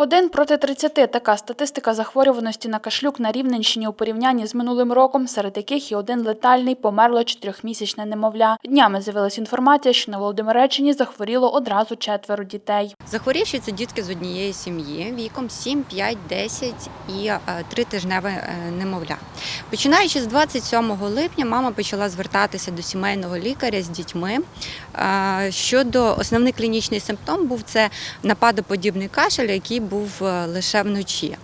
Один проти 30 – така статистика захворюваності на кашлюк на Рівненщині у порівнянні з минулим роком, серед яких і один летальний померло чотирьохмісячне немовля. Днями з'явилася інформація, що на Володимиреччині захворіло одразу четверо дітей. Захворівші це дітки з однієї сім'ї віком 7, 5, 10 і е, тритижневе е, немовля. Починаючи з 27 липня, мама почала звертатися до сімейного лікаря з дітьми. Е, Щодо основний клінічний симптом був це нападоподібний кашель, який був е, лише вночі.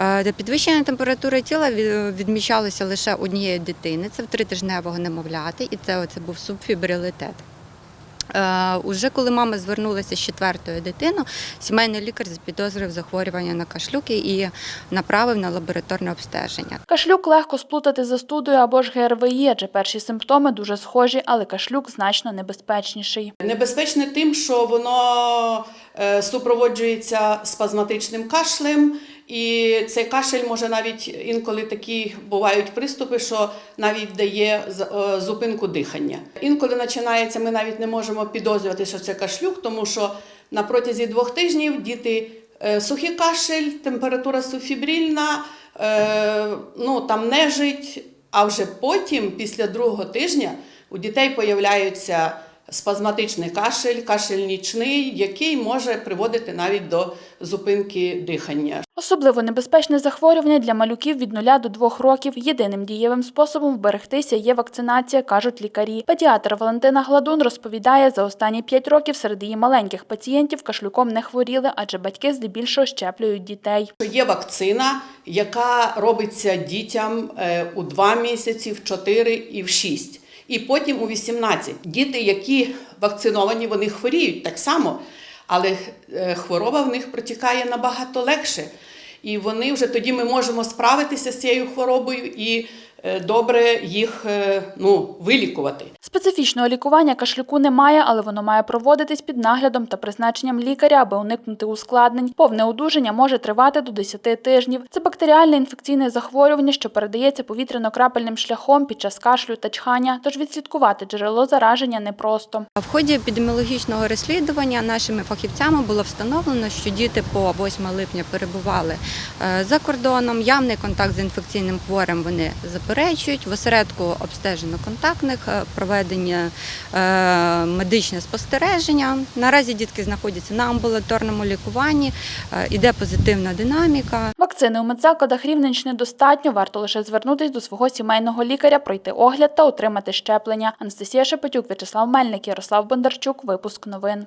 Е, Підвищення температури тіла від- відмічалося лише однієї дитини, це в тритижневого немовляти, і це, це був субфібрилітет. Е, Уже коли мама звернулася з четвертою дитиною, сімейний лікар запідозрив захворювання на кашлюки і направив на лабораторне обстеження. Кашлюк легко сплутати з застудою або ж ГРВІ, адже перші симптоми дуже схожі, але кашлюк значно небезпечніший. Небезпечне тим, що воно е, супроводжується спазматичним кашлем, і цей кашель може навіть інколи такі бувають приступи, що навіть дає е, зупинку дихання. Інколи починається, ми навіть не можемо підозрювати, що це кашлюк, тому що на протязі двох тижнів діти е, сухий кашель, температура суфібрильна, е, ну там нежить, а вже потім, після другого тижня, у дітей появляються спазматичний кашель, кашель нічний, який може приводити навіть до зупинки дихання. Особливо небезпечне захворювання для малюків від 0 до 2 років. Єдиним дієвим способом вберегтися є вакцинація, кажуть лікарі. Педіатр Валентина Гладун розповідає, за останні 5 років серед її маленьких пацієнтів кашлюком не хворіли, адже батьки здебільшого щеплюють дітей. Є вакцина, яка робиться дітям е, у 2 місяці, в 4 і в 6. І потім у 18. Діти, які вакциновані, вони хворіють так само, але е, хвороба в них протікає набагато легше. І вони вже тоді ми можемо справитися з цією хворобою і е, добре їх е, ну, вилікувати. Специфічного лікування кашлюку немає, але воно має проводитись під наглядом та призначенням лікаря, аби уникнути ускладнень. Повне одужання може тривати до 10 тижнів. Це бактеріальне інфекційне захворювання, що передається повітряно-крапельним шляхом під час кашлю та чхання, тож відслідкувати джерело зараження непросто. В ході епідеміологічного розслідування нашими фахівцями було встановлено, що діти по 8 липня перебували за кордоном. Явний контакт з інфекційним хворим вони заперечують. В осередку обстежено контактних, е, проведення е, медичне спостереження. Наразі дітки знаходяться на амбулаторному лікуванні, е, іде позитивна динаміка. Вакцини у медзакладах Рівненщини достатньо. Варто лише звернутись до свого сімейного лікаря, пройти огляд та отримати щеплення. Анастасія Шепетюк, В'ячеслав Мельник, Ярослав Бондарчук. Випуск новин.